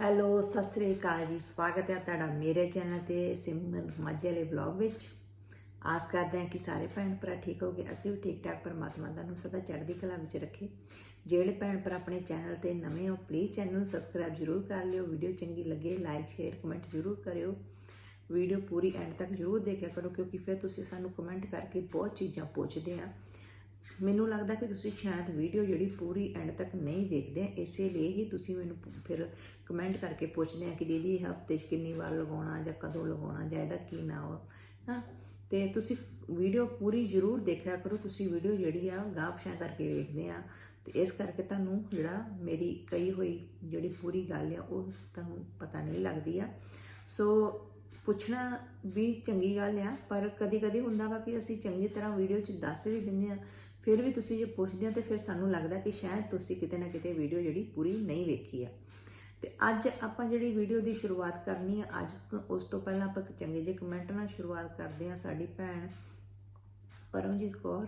Hello, Sat Sri ਅਕਾਲ ਜੀ। ਸਵਾਗਤ ਹੈ ਤੁਹਾਡਾ ਮੇਰੇ ਚੈਨਲ ਤੇ ਸਿਮਰਨ ਮਾਝੇ ਵਾਲੇ ਵਲੌਗ ਵਿੱਚ। ਆਸ ਕਰਦੇ ਹਾਂ ਕਿ ਸਾਰੇ ਭੈਣ ਭਰਾ ਠੀਕ ਹੋਗੇ। ਅਸੀਂ ਵੀ ਠੀਕ ਠਾਕ, ਪਰਮਾਤਮਾ ਦਾ ਨੂੰ ਸਦਾ ਚੜ੍ਹਦੀ ਕਲਾ ਵਿੱਚ ਰੱਖੇ। ਜਿਹੜੇ ਭੈਣ ਭਰਾ ਆਪਣੇ ਚੈਨਲ ਤੇ ਨਵੇਂ ਹੋ ਪਲੀਜ਼ ਚੈਨਲ ਨੂੰ ਸਬਸਕ੍ਰਾਈਬ ਜ਼ਰੂਰ ਕਰ ਲਿਓ। ਵੀਡੀਓ ਚੰਗੀ ਲੱਗੇ ਲਾਈਕ ਸ਼ੇਅਰ ਕਮੈਂਟ ਜ਼ਰੂਰ ਕਰਿਓ। ਵੀਡੀਓ ਪੂਰੀ ਐਂਡ ਤੱਕ ਜ਼ਰੂਰ ਦੇਖਿਆ ਕਰੋ, ਕਿਉਂਕਿ ਫਿਰ ਤੁਸੀਂ ਸਾਨੂੰ ਕਮੈਂਟ ਕਰਕੇ ਬਹੁਤ ਚੀਜ਼ਾਂ ਪੁੱਛਦੇ ਆ ਮੈਨੂੰ ਲੱਗਦਾ ਕਿ ਤੁਸੀਂ ਸ਼ਾਇਦ ਵੀਡੀਓ ਜਿਹੜੀ ਪੂਰੀ ਐਂਡ ਤੱਕ ਨਹੀਂ ਦੇਖਦੇ ਇਸੇ ਲਈ ਹੀ ਤੁਸੀਂ ਮੈਨੂੰ ਫਿਰ ਕਮੈਂਟ ਕਰਕੇ ਪੁੱਛਦੇ ਆ ਕਿ ਦੀਦੀ, ਇਹ ਹਫ਼ਤੇ 'ਚ ਕਿੰਨੀ ਵਾਰ ਲਗਾਉਣਾ ਜਾਂ ਕਦੋਂ ਲਗਾਉਣਾ ਜਾਂ ਇਹਦਾ ਕੀ ਨਾਮ ਹਾਂ? ਤੇ ਤੁਸੀਂ ਵੀਡੀਓ ਪੂਰੀ ਜ਼ਰੂਰ ਦੇਖਿਆ ਕਰੋ, ਤੁਸੀਂ ਵੀਡੀਓ ਜਿਹੜੀ ਆ ਗਾਂਹ ਕਰਕੇ ਵੇਖਦੇ ਆ। ਤੇ ਇਸ ਕਰਕੇ ਤੁਹਾਨੂੰ ਜਿਹੜਾ ਮੇਰੀ ਕਹੀ ਹੋਈ ਜਿਹੜੀ ਪੂਰੀ ਗੱਲ ਆ, ਉਹ ਤੁਹਾਨੂੰ ਪਤਾ ਨਹੀਂ ਲੱਗਦੀ ਆ। ਸੋ ਪੁੱਛਣਾ ਵੀ ਚੰਗੀ ਗੱਲ ਆ, ਪਰ ਕਦੀ ਕਦੀ ਹੁੰਦਾ ਵਾ ਕਿ ਅਸੀਂ ਚੰਗੀ ਤਰ੍ਹਾਂ ਵੀਡੀਓ 'ਚ ਦੱਸ ਵੀ ਦਿੰਦੇ ਆ। ਫਿਰ ਵੀ ਤੁਸੀਂ ਜੇ ਪੁੱਛਦੇ ਆ ਤੇ ਫਿਰ ਸਾਨੂੰ ਲੱਗਦਾ ਕਿ ਸ਼ਾਇਦ ਤੁਸੀਂ ਕਿਤੇ ਨਾ ਕਿਤੇ ਵੀਡੀਓ ਜਿਹੜੀ ਪੂਰੀ ਨਹੀਂ ਵੇਖੀ ਆ। ਤੇ ਅੱਜ ਆਪਾਂ ਜਿਹੜੀ ਵੀਡੀਓ ਦੀ ਸ਼ੁਰੂਆਤ ਕਰਨੀ ਆ, ਅੱਜ ਉਸ ਤੋਂ ਪਹਿਲਾਂ ਆਪਾਂ ਇੱਕ ਚੰਗੇ ਜਿਹੇ ਕਮੈਂਟ ਨਾਲ ਸ਼ੁਰੂਆਤ ਕਰਦੇ ਹਾਂ ਸਾਡੀ ਭੈਣ ਪਰਮਜੀਤ ਕੌਰ।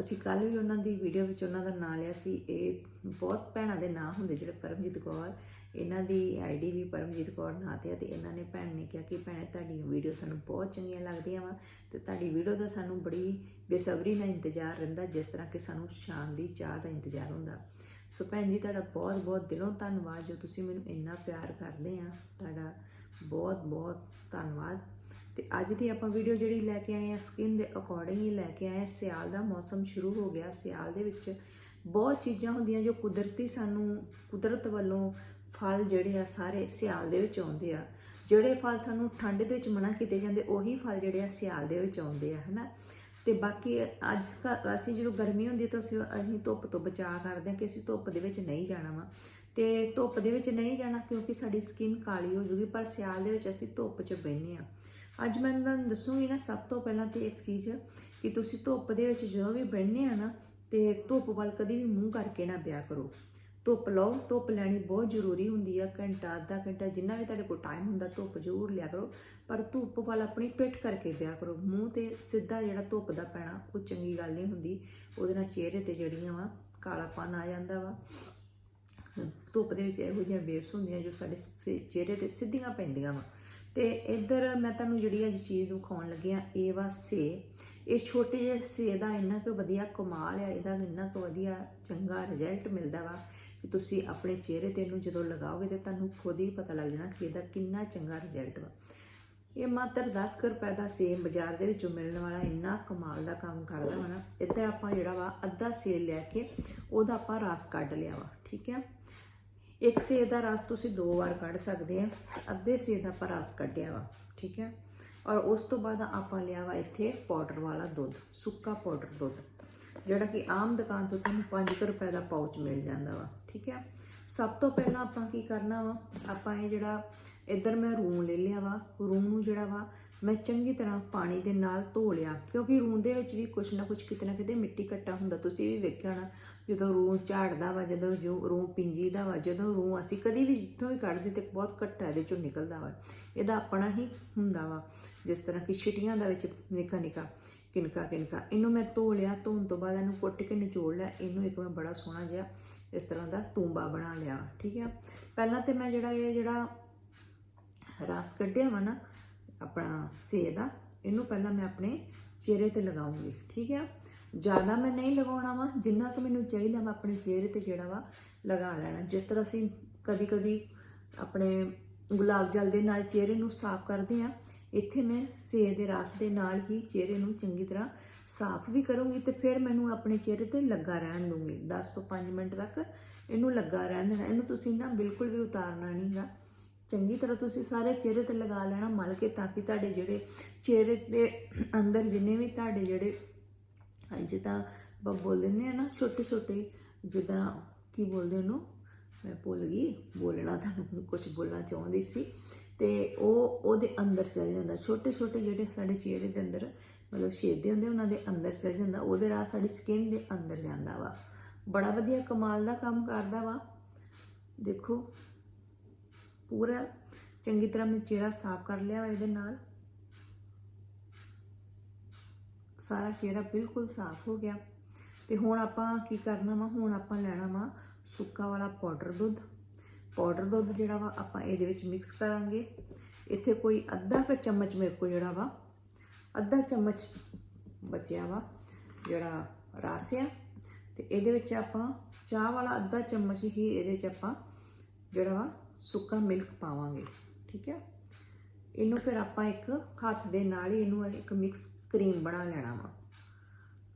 ਅਸੀਂ ਕੱਲ ਵੀ ਉਹਨਾਂ ਦੀ ਵੀਡੀਓ ਵਿੱਚ ਉਹਨਾਂ ਦਾ ਨਾਮ ਲਿਆ ਸੀ। ਇਹ ਬਹੁਤ ਭੈਣਾਂ ਦੇ ਨਾਂ ਹੁੰਦੇ ਜਿਹੜੇ ਪਰਮਜੀਤ ਕੌਰ। ਇਹਨਾਂ ਦੀ ਆਈਡੀ ਵੀ ਪਰਮਜੀਤ ਕੌਰ ਨਾਂ ਤੇ ਆ ਤੇ ਇਹਨਾਂ ਨੇ ਭੈਣ ਨੇ ਕਿਹਾ ਕਿ ਭੈਣ, ਤੁਹਾਡੀ ਵੀਡੀਓ ਸਾਨੂੰ ਬਹੁਤ ਚੰਗੀਆਂ ਲੱਗਦੀਆਂ ਵਾ ਤੇ ਤੁਹਾਡੀ ਵੀਡੀਓ ਦਾ ਸਾਨੂੰ ਬੜੀ ਬੇਸਬਰੀ ਨਾਲ ਇੰਤਜ਼ਾਰ ਰਹਿੰਦਾ, ਜਿਸ ਤਰ੍ਹਾਂ ਕਿ ਸਾਨੂੰ ਸ਼ਾਮ ਦੀ ਚਾਹ ਦਾ ਇੰਤਜ਼ਾਰ ਹੁੰਦਾ। ਸੋ ਭੈਣ ਜੀ, ਤੁਹਾਡਾ ਬਹੁਤ ਬਹੁਤ ਦਿਲੋਂ ਧੰਨਵਾਦ। ਜੋ ਤੁਸੀਂ ਮੈਨੂੰ ਇੰਨਾ ਪਿਆਰ ਕਰਦੇ ਆ, ਤੁਹਾਡਾ ਬਹੁਤ ਬਹੁਤ ਧੰਨਵਾਦ। ਤੇ ਅੱਜ ਦੀ ਆਪਾਂ ਵੀਡੀਓ ਜਿਹੜੀ ਲੈ ਕੇ ਆਏ ਆ ਸਕਿਨ ਦੇ ਅਕੋਰਡਿੰਗ ਹੀ ਲੈ ਕੇ ਆਏ ਆ, ਸਿਆਲ ਦਾ ਮੌਸਮ ਸ਼ੁਰੂ ਹੋ ਗਿਆ। ਸਿਆਲ ਦੇ ਵਿੱਚ ਬਹੁਤ ਚੀਜ਼ਾਂ ਹੁੰਦੀਆਂ ਜੋ ਕੁਦਰਤੀ ਸਾਨੂੰ, ਕੁਦਰਤ ਵੱਲੋਂ ਫਲ ਜਿਹੜੇ ਆ ਸਾਰੇ ਸਿਆਲ ਦੇ ਵਿੱਚ ਆਉਂਦੇ ਆ। ਜਿਹੜੇ ਫਲ ਸਾਨੂੰ ਠੰਡ ਦੇ ਵਿੱਚ ਮਨਾ ਕੀਤੇ ਜਾਂਦੇ, ਉਹੀ ਫਲ ਜਿਹੜੇ ਆ ਸਿਆਲ ਦੇ ਵਿੱਚ ਆਉਂਦੇ ਆ, ਹਨਾ? ਤੇ ਬਾਕੀ ਅੱਜ ਕੱਲ੍ਹ ਅਸੀਂ ਜਦੋਂ ਗਰਮੀ ਹੁੰਦੀ ਤਾਂ ਅਸੀਂ ਅਸੀਂ ਧੁੱਪ ਤੋਂ ਬਚਾਅ ਕਰਦੇ ਹਾਂ ਕਿ ਅਸੀਂ ਧੁੱਪ ਦੇ ਵਿੱਚ ਨਹੀਂ ਜਾਣਾ ਵਾ। ਤੇ ਧੁੱਪ ਦੇ ਵਿੱਚ ਨਹੀਂ ਜਾਣਾ ਕਿਉਂਕਿ ਸਾਡੀ ਸਕਿਨ ਕਾਲੀ ਹੋ ਜੂਗੀ, ਪਰ ਸਿਆਲ ਦੇ ਵਿੱਚ ਅਸੀਂ ਧੁੱਪ 'ਚ ਬੈਠਨੇ ਆ ਅੱਜ ਮੈਂ ਤੁਹਾਨੂੰ ਦੱਸੂਗੀ ਨਾ, ਸਭ ਤੋਂ ਪਹਿਲਾਂ ਤੇ ਇੱਕ ਚੀਜ਼ ਕਿ ਤੁਸੀਂ ਧੁੱਪ ਦੇ ਵਿੱਚ ਜਦੋਂ ਵੀ ਬੈਠਨੇ ਆ ਨਾ, ਤੇ ਧੁੱਪ ਵੱਲ ਕਦੀ ਵੀ ਮੂੰਹ ਕਰਕੇ ਨਾ ਪਿਆ ਕਰੋ। ਧੁੱਪ ਲਓ, ਧੁੱਪ ਲੈਣੀ ਬਹੁਤ ਜ਼ਰੂਰੀ ਹੁੰਦੀ ਆ, ਘੰਟਾ, ਅੱਧਾ ਘੰਟਾ, ਜਿੰਨਾ ਵੀ ਤੁਹਾਡੇ ਕੋਲ ਟਾਈਮ ਹੁੰਦਾ, ਧੁੱਪ ਜ਼ਰੂਰ ਲਿਆ ਕਰੋ। ਪਰ ਧੁੱਪ ਵੱਲ ਆਪਣੀ ਪਿੱਠ ਕਰਕੇ ਪਿਆ ਕਰੋ। ਮੂੰਹ ਤੇ ਸਿੱਧਾ ਜਿਹੜਾ ਧੁੱਪ ਦਾ ਪੈਣਾ, ਉਹ ਚੰਗੀ ਗੱਲ ਨਹੀਂ ਹੁੰਦੀ। ਉਹਦੇ ਨਾਲ ਚਿਹਰੇ ਤੇ ਜਿਹੜੀਆਂ ਵਾ ਕਾਲਾਪਨ ਆ ਜਾਂਦਾ ਵਾ। ਧੁੱਪ ਦੇ ਵਿੱਚ ਇਹੋ ਜਿਹੀਆਂ ਵੇਵਸ ਹੁੰਦੀਆਂ ਜੋ ਸਾਡੇ ਸਿ- ਚਿਹਰੇ ਤੇ ਸਿੱਧੀਆਂ ਪੈਂਦੀਆਂ ਵਾ। ਤੇ ਇੱਧਰ ਮੈਂ ਤੁਹਾਨੂੰ ਜਿਹੜੀ ਅੱਜ ਚੀਜ਼ ਨੂੰ ਖਾਣ ਲੱਗਿਆ ਇਹ ਵਾ ਸੇ। ਇਹ ਛੋਟੇ ਜਿਹੇ ਸੇ ਦਾ ਇੰਨਾ ਕੁ ਵਧੀਆ ਕਮਾਲ ਆ, ਇਹਦਾ ਇੰਨਾ ਕੁ ਵਧੀਆ ਚੰਗਾ ਰਿਜ਼ਲਟ ਮਿਲਦਾ ਵਾ। ਤੁਸੀਂ ਆਪਣੇ ਚਿਹਰੇ ਤੇ ਇਹਨੂੰ ਜਦੋਂ ਲਗਾਓਗੇ ਤੇ ਤੁਹਾਨੂੰ ਖੁਦ ਹੀ ਪਤਾ ਲੱਗ ਜਾਣਾ ਕਿ ਇਹਦਾ ਕਿੰਨਾ ਚੰਗਾ ਰਿਜ਼ਲਟ ਵਾ। ਇਹ ਮਾਤਰ 10 ਕੁ ਰੁਪਏ ਦਾ ਸੇਮ ਬਾਜ਼ਾਰ ਦੇ ਵਿੱਚੋਂ ਮਿਲਣ ਵਾਲਾ ਇੰਨਾ ਕਮਾਲ ਦਾ ਕੰਮ ਕਰਦਾ ਵਾ ਨਾ, ਇੱਥੇ ਆਪਾਂ ਜਿਹੜਾ ਵਾ ਅੱਧਾ ਸੇਬ ਲੈ ਕੇ ਉਹਦਾ ਆਪਾਂ ਰਸ ਕੱਢ ਲਿਆ ਵਾ, ਠੀਕ ਹੈ? ਇੱਕ ਸੇਬ ਦਾ ਰਸ ਤੁਸੀਂ ਦੋ ਵਾਰ ਕੱਢ ਸਕਦੇ ਆ, ਅੱਧੇ ਸੇਬ ਦਾ ਆਪਾਂ ਰਸ ਕੱਢਿਆ ਵਾ, ਠੀਕ ਹੈ? ਔਰ ਉਸ ਤੋਂ ਬਾਅਦ ਆਪਾਂ ਲਿਆ ਵਾ ਇੱਥੇ ਪਾਊਡਰ ਵਾਲਾ ਦੁੱਧ, ਸੁੱਕਾ ਪਾਊਡਰ ਦੁੱਧ। ਜਿਹੜਾ ਕਿ ਆਮ ਦੁਕਾਨ ਤੋਂ ਤੁਹਾਨੂੰ 5 ਰੁਪਏ ਦਾ ਪਾਊਚ ਮਿਲ ਜਾਂਦਾ ਵਾ, ਠੀਕ ਹੈ? ਸਭ ਤੋਂ ਪਹਿਲਾਂ ਆਪਾਂ ਕੀ ਕਰਨਾ ਵਾ? ਆਪਾਂ ਇਹ ਜਿਹੜਾ, ਇੱਧਰ ਮੈਂ ਰੂਮ ਲੈ ਲਿਆ ਵਾ ਰੂਮ ਨੂੰ ਜਿਹੜਾ ਵਾ, ਮੈਂ ਚੰਗੀ ਤਰ੍ਹਾਂ ਪਾਣੀ ਦੇ ਨਾਲ ਧੋ ਲਿਆ, ਕਿਉਂਕਿ ਰੂਮ ਦੇ ਵਿੱਚ ਵੀ ਕੁਛ ਨਾ ਕੁਛ ਕਿਤੇ ਨਾ ਕਿਤੇ ਮਿੱਟੀ ਘੱਟਾ ਹੁੰਦਾ, ਤੁਸੀਂ ਵੀ ਵੇਖਿਆ ਹੋਣਾ, ਜਦੋਂ ਰੂਮ ਝਾੜਦਾ ਵਾ, ਜਦੋਂ ਜੋ ਰੂੰਹ ਪਿੰਜੀ ਦਾ ਵਾ, ਜਦੋਂ ਰੂਮ ਅਸੀਂ ਕਦੀ ਵੀ ਜਿੱਥੋਂ ਵੀ ਕੱਢਦੇ ਤੇ ਬਹੁਤ ਘੱਟਾ ਇਹਦੇ ਚੋਂ ਨਿਕਲਦਾ ਵਾ, ਇਹਦਾ ਆਪਣਾ ਹੀ ਹੁੰਦਾ ਵਾ, ਜਿਸ ਤਰ੍ਹਾਂ ਕਿ ਛਿਟੀਆਂ ਦਾ ਵਿੱਚ ਨਿੱਕਾ ਨਿੱਕਾ ਕਿਨਕਾ ਕਿਨਕਾ। ਇਹਨੂੰ ਮੈਂ ਧੋ ਲਿਆ, ਧੋਣ ਤੋਂ ਬਾਅਦ ਇਹਨੂੰ ਕੁੱਟ ਕੇ ਨਿਚੋੜ ਲਿਆ। ਇਹਨੂੰ ਇੱਕ ਮੈਂ ਬੜਾ ਸੋਹਣਾ ਜਿਹਾ ਇਸ ਤਰ੍ਹਾਂ ਦਾ ਤੂੰਬਾ ਬਣਾ ਲਿਆ, ਠੀਕ ਹੈ ਪਹਿਲਾਂ ਤੇ ਮੈਂ ਜਿਹੜਾ ਇਹ ਜਿਹੜਾ ਰਸ ਕੱਢਿਆ ਵਾ ਨਾ, ਆਪਣਾ ਸੇ ਦਾ, ਇਹਨੂੰ ਪਹਿਲਾਂ ਮੈਂ ਆਪਣੇ ਚਿਹਰੇ ਤੇ ਲਗਾਉਂਗੀ, ਠੀਕ ਹੈ ਜ਼ਿਆਦਾ ਮੈਂ ਨਹੀਂ ਲਗਾਉਣਾ ਵਾ, ਜਿੰਨਾ ਕੁ ਮੈਨੂੰ ਚਾਹੀਦਾ ਮੈਂ ਆਪਣੇ ਚਿਹਰੇ ਤੇ ਜਿਹੜਾ ਵਾ ਲਗਾ ਲੈਣਾ। ਜਿਸ ਤਰ੍ਹਾਂ ਅਸੀਂ ਕਦੀ ਕਦੀ ਆਪਣੇ ਗੁਲਾਬ ਜਲ ਦੇ ਨਾਲ ਚਿਹਰੇ ਨੂੰ ਸਾਫ਼ ਕਰਦੇ ਆ ਇੱਥੇ ਮੈਂ ਸੇ ਦੇ ਰਸ ਦੇ ਨਾਲ ਹੀ ਚਿਹਰੇ ਨੂੰ ਚੰਗੀ ਤਰ੍ਹਾਂ ਸਾਫ਼ ਵੀ ਕਰੂੰਗੀ ਤੇ ਫਿਰ ਮੈਨੂੰ ਆਪਣੇ ਚਿਹਰੇ ਤੇ ਲੱਗਾ ਰਹਿਣ ਦੂੰਗੀ। 10 ਤੋਂ 5 ਮਿੰਟ ਤੱਕ ਇਹਨੂੰ ਲੱਗਾ ਰਹਿਣ ਦੇਣਾ। ਇਹਨੂੰ ਤੁਸੀਂ ਨਾ ਬਿਲਕੁਲ ਵੀ ਉਤਾਰਨਾ ਨਹੀਂਗਾ। ਚੰਗੀ ਤਰ੍ਹਾਂ ਤੁਸੀਂ ਸਾਰੇ ਚਿਹਰੇ ਤੇ ਲਗਾ ਲੈਣਾ ਮਲ ਕੇ ਤਾਂ ਕਿ ਤੁਹਾਡੇ ਜਿਹੜੇ ਚਿਹਰੇ ਦੇ ਅੰਦਰ ਜਿੰਨੇ ਵੀ ਤੁਹਾਡੇ ਜਿਹੜੇ, ਜਿੱਦਾਂ ਆਪਾਂ ਬੋਲ ਦਿੰਦੇ ਆ ਨਾ ਛੋਟੇ ਛੋਟੇ ਜਿੱਦਾਂ ਕੀ ਬੋਲਦੇ ਉਹਨੂੰ? ਮੈਂ ਭੁੱਲ ਗਈ, ਬੋਲਣਾ ਤੁਹਾਨੂੰ ਕੁਝ ਬੋਲਣਾ ਚਾਹੁੰਦੀ ਸੀ। ਤੇ ਉਹ ਉਹਦੇ ਅੰਦਰ ਚਲ ਜਾਂਦਾ। ਛੋਟੇ ਛੋਟੇ ਜਿਹੜੇ ਸਾਡੇ ਚਿਹਰੇ ਦੇ ਅੰਦਰ ਮਤਲਬ ਛੇਦੇ ਹੁੰਦੇ, ਉਹਨਾਂ ਦੇ ਅੰਦਰ ਚਲ ਜਾਂਦਾ। ਉਹਦੇ ਰਾਹ ਸਾਡੀ ਸਕਿਨ ਦੇ ਅੰਦਰ ਜਾਂਦਾ ਵਾ। ਬੜਾ ਵਧੀਆ ਕਮਾਲ ਦਾ ਕੰਮ ਕਰਦਾ ਵਾ। ਦੇਖੋ, ਪੂਰਾ ਚੰਗੀ ਤਰ੍ਹਾਂ ਮੈਂ ਚਿਹਰਾ ਸਾਫ਼ ਕਰ ਲਿਆ ਵਾ ਇਹਦੇ ਨਾਲ। ਸਾਰਾ ਚਿਹਰਾ ਬਿਲਕੁਲ ਸਾਫ਼ ਹੋ ਗਿਆ। ਤੇ ਹੁਣ ਆਪਾਂ ਕੀ ਕਰਨਾ ਵਾ? ਹੁਣ ਆਪਾਂ ਲੈਣਾ ਵਾ ਸੁੱਕਾ ਵਾਲਾ ਪਾਊਡਰ ਦੁੱਧ। ਪਾਊਡਰ ਦੁੱਧ ਜਿਹੜਾ ਵਾ ਆਪਾਂ ਇਹਦੇ ਵਿੱਚ ਮਿਕਸ ਕਰਾਂਗੇ। ਇੱਥੇ ਕੋਈ ਅੱਧਾ ਕੁ ਚਮਚ ਮੇਰੇ ਕੋਲ ਜਿਹੜਾ ਵਾ, ਅੱਧਾ ਚਮਚ ਬਚਿਆ ਵਾ ਜਿਹੜਾ ਰਸ ਆ। ਤੇ ਇਹਦੇ ਵਿੱਚ ਆਪਾਂ ਚਾਹ ਵਾਲਾ ਅੱਧਾ ਚਮਚ ਹੀ ਇਹਦੇ ਚ ਆਪਾਂ ਜਿਹੜਾ ਵਾ ਸੁੱਕਾ ਮਿਲਕ ਪਾਵਾਂਗੇ, ਠੀਕ ਹੈ ਇਹਨੂੰ ਫਿਰ ਆਪਾਂ ਇੱਕ ਹੱਥ ਦੇ ਨਾਲ ਹੀ ਇਹਨੂੰ ਇੱਕ ਮਿਕਸ ਕਰੀਮ ਬਣਾ ਲੈਣਾ ਵਾ।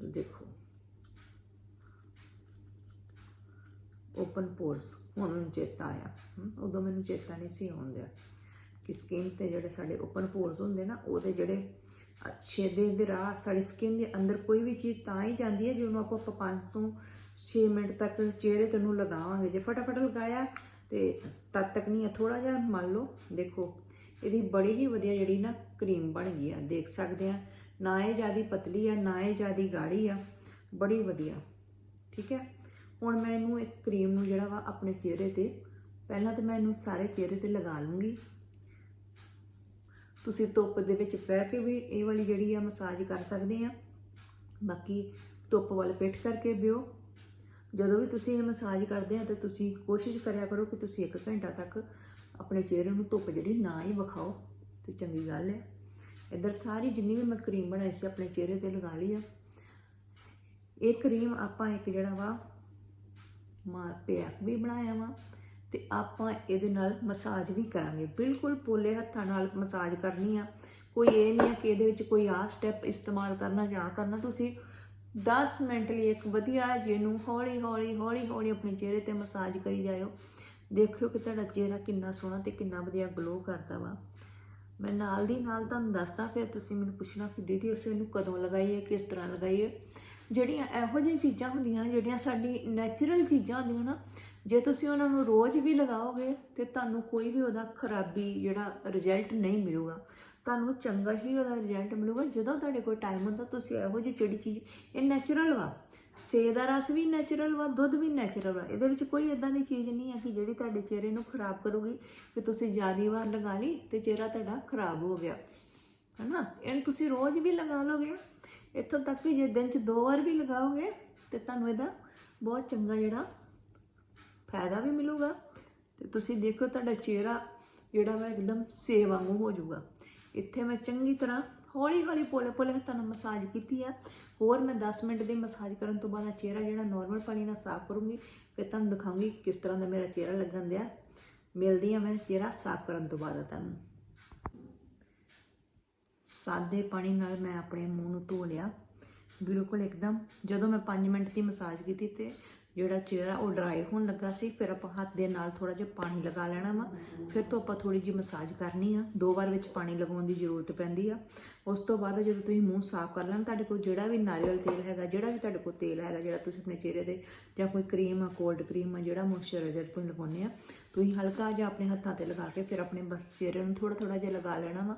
ਦੇਖੋ ਓਪਨ ਪੋਰਸ ਹੁਣ ਮੈਨੂੰ ਚੇਤਾ ਆਇਆ। ਉਦੋਂ ਮੈਨੂੰ ਚੇਤਾ ਨਹੀਂ ਸੀ ਆਉਂਦਿਆ ਕਿ ਸਕਿਨ ਤੇ ਜਿਹੜੇ ਸਾਡੇ ਓਪਨ ਪੋਰਸ ਹੁੰਦੇ ਨਾ, ਉਹਦੇ ਜਿਹੜੇ ਛੇਦੇ ਦੇ ਰਾਹ, ਸਾਡੀ ਸਕਿਨ ਦੇ ਅੰਦਰ ਕੋਈ ਵੀ ਚੀਜ਼ ਤਾਂ ਹੀ ਜਾਂਦੀ ਹੈ ਜਿਹਨੂੰ ਉਹਨੂੰ ਆਪਾਂ 5 ਤੋਂ 6 ਮਿੰਟ ਤੱਕ ਚਿਹਰੇ ਤੇ ਨੂੰ ਲਗਾਵਾਂਗੇ। ਜੇ ਫਟਾਫਟ ਲਗਾਇਆ ਤੇ ਤਦ ਤੱਕ ਨਹੀਂ ਥੋੜਾ ਜਿਹਾ ਮੰਨ ਲਓ, ਦੇਖੋ, ਇਹਦੀ ਬੜੀ ਹੀ ਵਧੀਆ ਜਿਹੜੀ ਨਾ ਕਰੀਮ ਬਣ ਗਈ ਆ, ਦੇਖ ਸਕਦੇ ਆ। ਨਾ ਇਹ ਜਿਆਦੀ ਪਤਲੀ ਆ, ਨਾ ਇਹ ਜਿਆਦੀ ਗਾੜੀ ਆ, ਬੜੀ ਵਧੀਆ। ਠੀਕ ਹੈ? ਹੁਣ ਮੈਂ ਇਹਨੂੰ ਇੱਕ ਕਰੀਮ ਨੂੰ ਜਿਹੜਾ ਵਾ ਆਪਣੇ ਚਿਹਰੇ ਤੇ, ਪਹਿਲਾਂ ਤਾਂ ਮੈਂ ਇਹਨੂੰ ਸਾਰੇ ਚਿਹਰੇ ਤੇ ਲਗਾ ਲੂੰਗੀ। ਤੁਸੀਂ ਧੁੱਪ ਦੇ ਵਿੱਚ ਬਹਿ ਕੇ ਵੀ ਇਹ ਵਾਲੀ ਜਿਹੜੀ ਆ ਮਸਾਜ ਕਰ ਸਕਦੇ ਆ। ਬਾਕੀ ਧੁੱਪ ਵੱਲ ਪਿੱਠ ਕਰਕੇ ਬਿਓ ਜਦੋਂ ਵੀ ਤੁਸੀਂ ਇਹ ਮਸਾਜ ਕਰਦੇ ਆ ਤਾਂ ਤੁਸੀਂ ਕੋਸ਼ਿਸ਼ ਕਰਿਆ ਕਰੋ ਕਿ ਤੁਸੀਂ 1 ਘੰਟਾ ਤੱਕ ਆਪਣੇ ਚਿਹਰੇ ਨੂੰ ਧੁੱਪ ਜਿਹੜੀ ਨਾ ਹੀ ਵਿਖਾਓ। ਤੇ ਚੰਗੀ ਗੱਲ ਹੈ। ਇੱਧਰ ਸਾਰੀ ਜਿੰਨੀ ਵੀ ਮੈਂ ਕਰੀਮ ਬਣਾਈ ਸੀ ਆਪਣੇ ਚਿਹਰੇ ਤੇ ਲਗਾ ਲਈ ਆ। ਇਹ ਕਰੀਮ ਆਪਾਂ ਇੱਕ ਜਿਹੜਾ ਵਾ ਮਾ ਪੈਕ ਵੀ ਬਣਾਇਆ ਵਾ ਤੇ ਆਪਾਂ ਇਹਦੇ ਨਾਲ ਮਸਾਜ ਵੀ ਕਰਾਂਗੇ। ਬਿਲਕੁਲ ਪੋਲੇ ਹੱਥਾਂ ਨਾਲ ਮਸਾਜ ਕਰਨੀ ਆ। ਕੋਈ ਇਹ ਨਹੀਂ ਆ ਕਿ ਇਹਦੇ ਵਿੱਚ ਕੋਈ ਆ ਸਟੈਪ ਇਸਤੇਮਾਲ ਕਰਨਾ ਜਾਂ ਕਰਨਾ। ਤੁਸੀਂ 10 ਮਿੰਟ ਲਈ ਇੱਕ ਵਧੀਆ ਜਿਹਨੂੰ ਹੌਲੀ ਹੌਲੀ ਹੌਲੀ ਹੌਲੀ ਆਪਣੇ ਚਿਹਰੇ ਤੇ ਮਸਾਜ ਕਰੀ ਜਾਇਓ। ਦੇਖਿਓ ਕਿ ਤੁਹਾਡਾ ਚਿਹਰਾ ਕਿੰਨਾ ਸੋਹਣਾ ਤੇ ਕਿੰਨਾ ਵਧੀਆ ਗਲੋ ਕਰਦਾ ਵਾ। ਮੈਂ ਨਾਲ ਦੀ ਨਾਲ ਤੁਹਾਨੂੰ ਦੱਸਦਾ, ਫਿਰ ਤੁਸੀਂ ਮੈਨੂੰ ਪੁੱਛਣਾ ਕਿ ਦੀਦੀ ਉਸ ਇਹਨੂੰ ਕਦੋਂ ਲਗਾਈਏ, ਕਿਸ ਤਰ੍ਹਾਂ ਲਗਾਈਏ? ਜਿਹੜੀਆਂ ਇਹੋ ਜਿਹੀਆਂ ਚੀਜ਼ਾਂ ਹੁੰਦੀਆਂ, ਜਿਹੜੀਆਂ ਸਾਡੀ ਨੈਚੁਰਲ ਚੀਜ਼ਾਂ ਹੁੰਦੀਆਂ ਨਾ, ਜੇ ਤੁਸੀਂ ਉਹਨਾਂ ਨੂੰ ਰੋਜ਼ ਵੀ ਲਗਾਓਗੇ, ਤੇ ਤੁਹਾਨੂੰ ਕੋਈ ਵੀ ਉਹਦਾ ਖਰਾਬੀ ਜਿਹੜਾ ਰਿਜ਼ਲਟ ਨਹੀਂ ਮਿਲੂਗਾ। ਤੁਹਾਨੂੰ ਚੰਗਾ ਹੀ ਉਹਦਾ ਰਿਜ਼ਲਟ ਮਿਲੂਗਾ, ਜਦੋਂ ਤੁਹਾਡੇ ਕੋਲ ਟਾਈਮ ਹੁੰਦਾ, ਤੁਸੀਂ ਇਹੋ ਜਿਹੀ ਜਿਹੜੀ ਚੀਜ਼, ਇਹ ਨੈਚੁਰਲ ਵਾ। ਸੇ ਦਾ ਰਸ ਵੀ ਨੈਚੁਰਲ ਵਾ, ਦੁੱਧ ਵੀ ਨੈਚੁਰਲ ਵਾ। ਇਹਦੇ ਵਿੱਚ ਕੋਈ ਇਦਾਂ ਦੀ ਚੀਜ਼ ਨਹੀਂ ਹੈ ਕਿ ਜਿਹੜੀ ਤੁਹਾਡੇ ਚਿਹਰੇ ਨੂੰ ਖਰਾਬ ਕਰੂਗੀ ਕਿ ਤੁਸੀਂ ਜ਼ਿਆਦਾ ਵਾਰ ਲਗਾ ਲਈ ਤੇ ਚਿਹਰਾ ਤੁਹਾਡਾ ਖਰਾਬ ਹੋ ਗਿਆ। ਹਨਾ? ਇਹਨੂੰ ਤੁਸੀਂ ਰੋਜ਼ ਵੀ ਲਗਾ ਲੋਗੇ। ਇੱਥੋਂ ਤੱਕ ਕਿ ਜੇ ਦਿਨ 'ਚ ਦੋ ਵਾਰ ਵੀ ਲਗਾਓਗੇ ਤੇ ਤੁਹਾਨੂੰ ਇਹਦਾ ਬਹੁਤ ਚੰਗਾ ਜਿਹੜਾ ਫਾਇਦਾ ਵੀ ਮਿਲੂਗਾ। ਤੇ ਤੁਸੀਂ ਦੇਖੋ ਤੁਹਾਡਾ ਚਿਹਰਾ ਜਿਹੜਾ ਵਾ ਇੱਕਦਮ ਸੇ ਵਾਂਗੂ ਹੋ ਜਾਊਗਾ। ਇੱਥੇ ਮੈਂ ਚੰਗੀ ਤਰ੍ਹਾਂ ਹੌਲੀ ਹੌਲੀ ਪੋਲੇ ਪੋਲੇ ਹੱਥਾਂ ਨਾਲ ਮਸਾਜ ਕੀਤੀ ਆ। ਹੋਰ ਮੈਂ 10 ਮਿੰਟ ਦੀ ਮਸਾਜ ਕਰਨ ਤੋਂ ਬਾਅਦ ਚਿਹਰਾ ਜਿਹੜਾ ਨਾਰਮਲ ਪਾਣੀ ਨਾਲ ਸਾਫ਼ ਕਰੂੰਗੀ, ਫਿਰ ਤੁਹਾਨੂੰ ਦਿਖਾਉਂਗੀ ਕਿਸ ਤਰ੍ਹਾਂ ਦਾ ਮੇਰਾ ਚਿਹਰਾ ਲੱਗਣ ਦਿਆ। ਮਿਲਦੀ ਆ ਮੈਂ ਚਿਹਰਾ ਸਾਫ਼ ਕਰਨ ਤੋਂ ਬਾਅਦ ਤੁਹਾਨੂੰ। ਸਾਦੇ ਪਾਣੀ ਨਾਲ ਮੈਂ ਆਪਣੇ ਮੂੰਹ ਨੂੰ ਧੋ ਲਿਆ। ਬਿਲਕੁਲ ਇੱਕਦਮ, ਜਦੋਂ ਮੈਂ 5 ਮਿੰਟ ਦੀ ਮਸਾਜ ਕੀਤੀ ਤੇ ਜਿਹੜਾ ਚਿਹਰਾ ਉਹ ਡਰਾਈ ਹੋਣ ਲੱਗਾ ਸੀ, ਫਿਰ ਆਪਾਂ ਹੱਥ ਦੇ ਨਾਲ ਥੋੜਾ ਜਿਹਾ ਪਾਣੀ ਲਗਾ ਲੈਣਾ ਵਾ। ਫਿਰ ਤੋਂ ਆਪਾਂ ਥੋੜੀ ਜਿਹੀ ਮਸਾਜ ਕਰਨੀ ਆ। ਦੋ ਵਾਰ ਵਿੱਚ ਪਾਣੀ ਲਗਾਉਣ ਦੀ ਜ਼ਰੂਰਤ ਪੈਂਦੀ ਆ। ਉਸ ਤੋਂ ਬਾਅਦ ਜਦੋਂ ਤੁਸੀਂ ਮੂੰਹ ਸਾਫ਼ ਕਰ ਲੈਣਾ, ਤੁਹਾਡੇ ਕੋਲ ਜਿਹੜਾ ਵੀ ਨਾਰੀਅਲ ਤੇਲ ਹੈਗਾ, ਜਿਹੜਾ ਵੀ ਤੁਹਾਡੇ ਕੋਲ ਤੇਲ ਹੈਗਾ, ਜਿਹੜਾ ਤੁਸੀਂ ਆਪਣੇ ਚਿਹਰੇ ਤੇ ਜਾਂ ਕੋਈ ਕਰੀਮ ਆ, ਕੋਲਡ ਕਰੀਮ ਆ, ਜਿਹੜਾ ਮੋਇਸਚਰਾਈਜ਼ਰ ਤੁਸੀਂ ਲਗਾਉਂਦੇ ਆ, ਤੁਸੀਂ ਹਲਕਾ ਜਿਹਾ ਆਪਣੇ ਹੱਥਾਂ ਤੇ ਲਗਾ ਕੇ ਫਿਰ ਆਪਣੇ ਬਸ ਚਿਹਰੇ ਨੂੰ ਥੋੜਾ ਥੋੜਾ ਜਿਹਾ ਲਗਾ ਲੈਣਾ ਵਾ।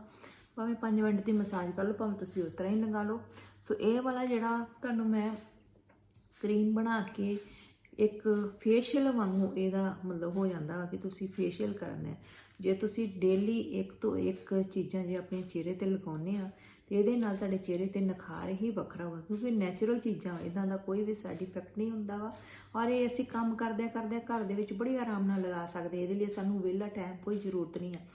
ਭਾਵੇਂ 5 ਮਿੰਟ ਦੀ ਮਸਾਜ ਕਰ ਲਓ, ਭਾਵੇਂ ਤੁਸੀਂ ਉਸ ਤਰ੍ਹਾਂ ਹੀ ਲਗਾ ਲਓ। ਸੋ ਇਹ ਵਾਲਾ ਜਿਹੜਾ ਤੁਹਾਨੂੰ ਮੈਂ ਕਰੀਮ ਬਣਾ ਕੇ ਇੱਕ ਫੇਸ਼ੀਅਲ ਵਾਂਗੂ ਇਹਦਾ ਮਤਲਬ ਹੋ ਜਾਂਦਾ ਵਾ ਕਿ ਤੁਸੀਂ ਫੇਸ਼ੀਅਲ ਕਰਨਾ ਹੈ। ਜੇ ਤੁਸੀਂ ਡੇਲੀ ਇੱਕ ਤੋਂ ਇੱਕ ਚੀਜ਼ਾਂ ਜੇ ਆਪਣੇ ਚਿਹਰੇ ਤੇ ਲਗਾਉਂਦੇ ਆ, ਤੇ ਇਹਦੇ ਨਾਲ ਤੁਹਾਡੇ ਚਿਹਰੇ ਤੇ ਨਿਖਾਰ ਹੀ ਵੱਖਰਾ ਹੋਗਾ ਕਿਉਂਕਿ ਨੈਚੁਰਲ ਚੀਜ਼ਾਂ ਇਦਾਂ ਦਾ ਕੋਈ ਵੀ ਸਾਈਡ ਇਫੈਕਟ ਨਹੀਂ ਹੁੰਦਾ ਵਾ। ਔਰ ਇਹ ਅਸੀਂ ਕੰਮ ਕਰਦੇ ਕਰਦੇ ਘਰ ਦੇ ਵਿੱਚ ਬੜੀ ਆਰਾਮ ਨਾਲ ਲਗਾ ਸਕਦੇ ਇਹਦੇ ਲਈ ਸਾਨੂੰ ਵਿਹਲਾ ਟਾਈਮ ਕੋਈ ਜ਼ਰੂਰਤ ਨਹੀਂ ਹੈ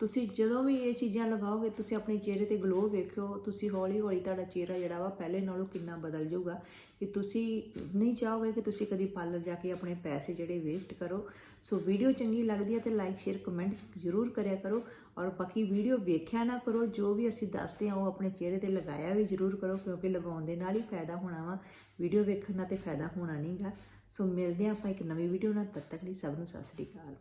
ਤੁਸੀਂ ਜਦੋਂ ਵੀ ਇਹ ਚੀਜ਼ਾਂ ਲਗਾਓਗੇ, ਤੁਸੀਂ ਆਪਣੇ ਚਿਹਰੇ ਤੇ ਗਲੋ ਵੇਖਿਓ, ਤੁਸੀਂ ਹੌਲੀ ਹੌਲੀ ਤੁਹਾਡਾ ਚਿਹਰਾ ਜਿਹੜਾ ਵਾ ਪਹਿਲੇ ਨਾਲੋਂ ਕਿੰਨਾ ਬਦਲ ਜਾਊਗਾ। ਕਿ ਤੁਸੀਂ ਨਹੀਂ ਚਾਹੋਗੇ ਕਿ ਤੁਸੀਂ ਕਦੀ ਪਾਰਲਰ ਜਾ ਕੇ ਆਪਣੇ ਪੈਸੇ ਜਿਹੜੇ ਵੇਸਟ ਕਰੋ। ਸੋ ਵੀਡੀਓ ਚੰਗੀ ਲੱਗਦੀ ਹੈ ਤੇ ਲਾਈਕ ਸ਼ੇਅਰ ਕਮੈਂਟ ਜ਼ਰੂਰ ਕਰਿਆ ਕਰੋ। ਔਰ ਬਾਕੀ ਵੀਡੀਓ ਵੇਖਿਆ ਨਾ ਕਰੋ, ਜੋ ਵੀ ਅਸੀਂ ਦੱਸਦੇ ਹਾਂ ਉਹ ਆਪਣੇ ਚਿਹਰੇ ਤੇ ਲਗਾਇਆ ਵੀ ਜ਼ਰੂਰ ਕਰੋ, ਕਿਉਂਕਿ ਲਗਾਉਣ ਦੇ ਨਾਲ ਹੀ ਫਾਇਦਾ ਹੋਣਾ ਵਾ। ਵੀਡੀਓ ਵੇਖਣ ਨਾਲ ਤੇ ਫਾਇਦਾ ਹੋਣਾ ਨਹੀਂਗਾ ਸੋ ਮਿਲਦੇ ਹਾਂ ਆਪਾਂ ਇੱਕ ਨਵੀਂ ਵੀਡੀਓ ਨਾਲ, ਤਦ ਤੱਕ ਲਈ ਸਭ ਨੂੰ ਸਤਿ ਸ੍ਰੀ ਅਕਾਲ।